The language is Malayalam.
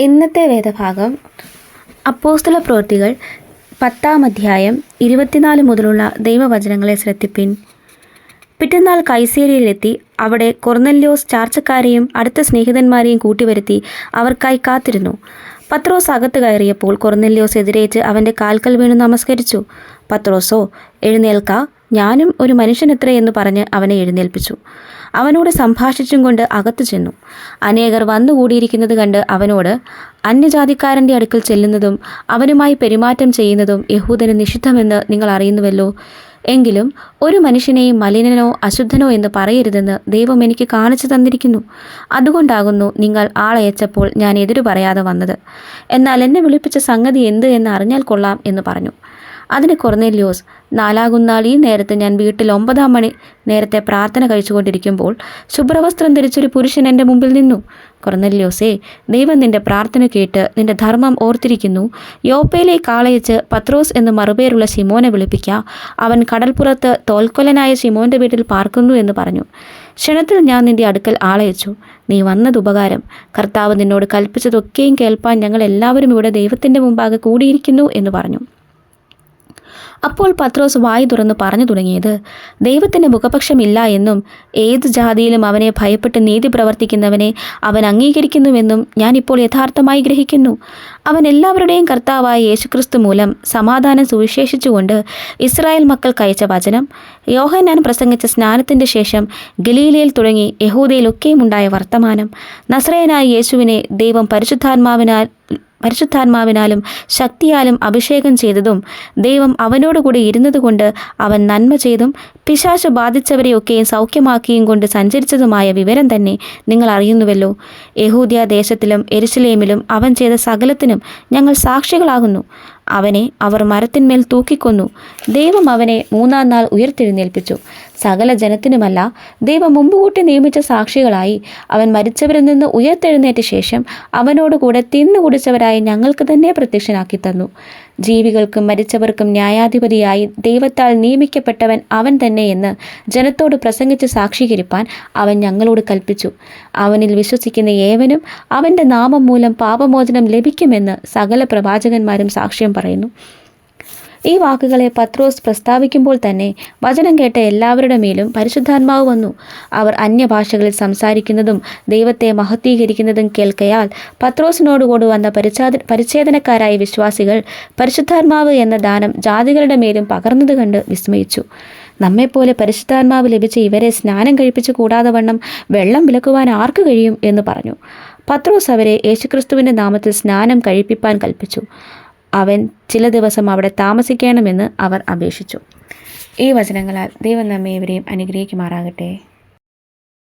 ഇന്നത്തെ വേദഭാഗം അപ്പോസ്തല പ്രവൃത്തികൾ പത്താം അധ്യായം ഇരുപത്തിനാല് മുതലുള്ള ദൈവവചനങ്ങളെ ശ്രദ്ധിപ്പിൻ. പിറ്റന്നാൾ കൈസേരിയിലെത്തി അവിടെ കൊർന്നല്യോസ് ചാർച്ചക്കാരെയും അടുത്ത സ്നേഹിതന്മാരെയും കൂട്ടിവരുത്തി അവർക്കായി കാത്തിരുന്നു. പത്രോസ് അകത്ത് കയറിയപ്പോൾ കൊർന്നല്യോസ് എതിരേറ്റ് അവന്റെ കാൽക്കൽ വീണ് നമസ്കരിച്ചു. പത്രോസോ എഴുന്നേൽക്ക. ഞാനും ഒരു മനുഷ്യനെത്ര എന്ന് പറഞ്ഞ് അവനെ എഴുന്നേൽപ്പിച്ചു. അവനോട് സംഭാഷിച്ചും കൊണ്ട് അകത്തു ചെന്നു. അനേകർ വന്നുകൂടിയിരിക്കുന്നത് കണ്ട് അവനോട് അന്യജാതിക്കാരന്റെ അടുക്കൽ ചെല്ലുന്നതും അവനുമായി പെരുമാറ്റം ചെയ്യുന്നതും യഹൂദന് നിഷിദ്ധമെന്ന് നിങ്ങൾ അറിയുന്നുവല്ലോ. എങ്കിലും ഒരു മനുഷ്യനെയും മലിനനോ അശുദ്ധനോ എന്ന് പറയരുതെന്ന് ദൈവം എനിക്ക് കാണിച്ചു തന്നിരിക്കുന്നു. അതുകൊണ്ടാകുന്നു നിങ്ങൾ ആളയച്ചപ്പോൾ ഞാൻ എതിരു പറയാതെ വന്നത്. എന്നാൽ എന്നെ വിളിപ്പിച്ച സംഗതി എന്ത് എന്ന് അറിഞ്ഞാൽ കൊള്ളാം എന്ന് പറഞ്ഞു. അതിന് കൊർന്നേലിയോസ് നാലാകുന്നാൾ ഈ നേരത്ത് ഞാൻ വീട്ടിൽ ഒമ്പതാം മണി നേരത്തെ പ്രാർത്ഥന കഴിച്ചുകൊണ്ടിരിക്കുമ്പോൾ ശുഭ്രവസ്ത്രം ധരിച്ചൊരു പുരുഷൻ എന്റെ മുമ്പിൽ നിന്നു. കൊർന്നല്യോസേ ദൈവം നിന്റെ പ്രാർത്ഥന കേട്ട് നിന്റെ ധർമ്മം ഓർത്തിരിക്കുന്നു. യോപ്പയിലെ കാളയച്ച് പത്രോസ് എന്ന് മറുപേരുള്ള ശിമോനെ വിളിപ്പിക്ക. അവൻ കടൽപ്പുറത്ത് തോൽക്കൊലനായ ശിമോന്റെ വീട്ടിൽ പാർക്കുന്നു എന്ന് പറഞ്ഞു. ക്ഷണത്തിൽ ഞാൻ നിന്റെ അടുക്കൽ ആളയച്ചു. നീ വന്നത് ഉപകാരം. കർത്താവ് നിന്നോട് കൽപ്പിച്ചതൊക്കെയും കേൾപ്പാൻ ഞങ്ങൾ എല്ലാവരും ഇവിടെ ദൈവത്തിന്റെ മുമ്പാകെ കൂടിയിരിക്കുന്നു എന്ന് പറഞ്ഞു. അപ്പോൾ പത്രോസ് വായി തുറന്ന് പറഞ്ഞു തുടങ്ങിയത് ദൈവത്തിന്റെ മുഖപക്ഷമില്ല എന്നും ഏത് ജാതിയിലും അവനെ ഭയപ്പെട്ട് നീതി പ്രവർത്തിക്കുന്നവനെ അവൻ അംഗീകരിക്കുന്നുവെന്നും ഞാനിപ്പോൾ യഥാർത്ഥമായി ഗ്രഹിക്കുന്നു. അവൻ എല്ലാവരുടെയും കർത്താവായ യേശുക്രിസ്തു മൂലം സമാധാനം സുവിശേഷിച്ചുകൊണ്ട് ഇസ്രായേൽ മക്കൾക്ക് അയച്ച വചനം യോഹന്നാൻ പ്രസംഗിച്ച സ്നാനത്തിന്റെ ശേഷം ഗലീലയിൽ തുടങ്ങി യഹൂദയിലൊക്കെയും ഉണ്ടായ വർത്തമാനം നസ്രയനായ യേശുവിനെ ദൈവം പരിശുദ്ധാത്മാവിനാൽ പരിശുദ്ധാത്മാവിനാലും ശക്തിയാലും അഭിഷേകം ചെയ്തതും ദൈവം അവനോടുകൂടി ഇരുന്നതുകൊണ്ട് അവൻ നന്മ ചെയ്തും പിശാശ ബാധിച്ചവരെയൊക്കെ സൗഖ്യമാക്കിയും കൊണ്ട് സഞ്ചരിച്ചതുമായ വിവരം തന്നെ നിങ്ങൾ അറിയുന്നുവല്ലോ. യഹൂദ്യ ദേശത്തിലും എരുസലേമിലും അവൻ ചെയ്ത സകലത്തിനും ഞങ്ങൾ സാക്ഷികളാകുന്നു. അവനെ അവർ മരത്തിന്മേൽ തൂക്കിക്കൊന്നു. ദൈവം അവനെ മൂന്നാം നാൾ ഉയർത്തെഴുന്നേൽപ്പിച്ചു. സകല ജനത്തിനുമല്ല ദൈവം മുമ്പുകൂട്ടി നിയമിച്ച സാക്ഷികളായി അവൻ മരിച്ചവരിൽ നിന്ന് ഉയർത്തെഴുന്നേറ്റ ശേഷം അവനോടുകൂടെ തിന്നുകുടിച്ചവരായി ഞങ്ങൾക്ക് തന്നെ പ്രത്യക്ഷനാക്കി തന്നു. ജീവികൾക്കും മരിച്ചവർക്കും ന്യായാധിപതിയായി ദൈവത്താൽ നിയമിക്കപ്പെട്ടവൻ അവൻ തന്നെ എന്ന് ജനത്തോട് പ്രസംഗിച്ച് സാക്ഷീകരിപ്പാൻ അവൻ ഞങ്ങളോട് കൽപ്പിച്ചു. അവനിൽ വിശ്വസിക്കുന്ന ഏവനും അവന്റെ നാമം മൂലം പാപമോചനം ലഭിക്കുമെന്ന് സകല പ്രവാചകന്മാരും സാക്ഷ്യം പറയുന്നു. ഈ വാക്കുകളെ പത്രോസ് പ്രസ്താവിക്കുമ്പോൾ തന്നെ വചനം കേട്ട എല്ലാവരുടെ മേലും പരിശുദ്ധാത്മാവ് വന്നു. അവർ അന്യഭാഷകളിൽ സംസാരിക്കുന്നതും ദൈവത്തെ മഹത്വീകരിക്കുന്നതും കേൾക്കയാൽ പത്രോസിനോടുകൂടി വന്ന പരിച്ഛാദ പരിച്ഛേദനക്കാരായ വിശ്വാസികൾ പരിശുദ്ധാത്മാവ് എന്ന ദാനം ജാതികളുടെ മേലും പകർന്നത് കണ്ട് വിസ്മയിച്ചു. നമ്മെപ്പോലെ പരിശുദ്ധാത്മാവ് ലഭിച്ച ഇവരെ സ്നാനം കഴിപ്പിച്ചു കൂടാതെ വണ്ണം വെള്ളം വിലക്കുവാൻ ആർക്ക് കഴിയും എന്ന് പറഞ്ഞു. പത്രോസ് അവരെ യേശുക്രിസ്തുവിന്റെ നാമത്തിൽ സ്നാനം കഴിപ്പിപ്പാൻ കൽപ്പിച്ചു. അവൻ ചില ദിവസം അവിടെ താമസിക്കണമെന്ന് അവർ അപേക്ഷിച്ചു. ഈ വചനങ്ങളാൽ ദൈവം നമ്മെ ഇവരെയും അനുഗ്രഹിക്കുമാറാകട്ടെ.